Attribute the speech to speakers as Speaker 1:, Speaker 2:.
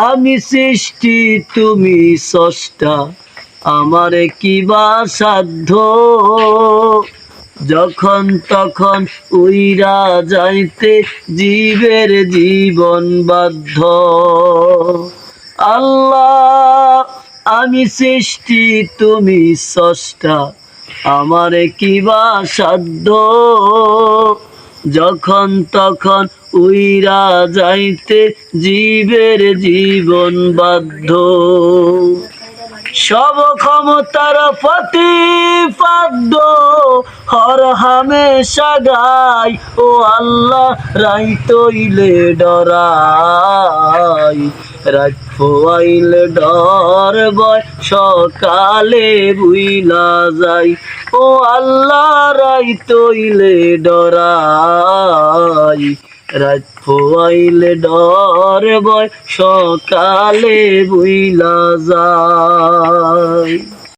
Speaker 1: আমি সৃষ্টি, তুমি স্রষ্টা। আমার কি বা সাধ্য? যখন তখন উইরা যাইতে জীবের জীবন বাধ্য। আল্লাহ, আমি সৃষ্টি, তুমি স্রষ্টা। আমার কি বা সাধ্য? যখন তখন উইরা যাইতে জীবের জীবন বাধ্য। সব ক্ষমতার পতি প্রতিপাদ্য হর হামেশা গাই ও আল্লাহ রাই তৈলে ডরাই। রাত ডর বয় সকালে বুইলা যাই, ও আল্লাহ তৈলে ডরাই রাত ফোয়াইলে ডর বয় সকালে বুইলা যায়।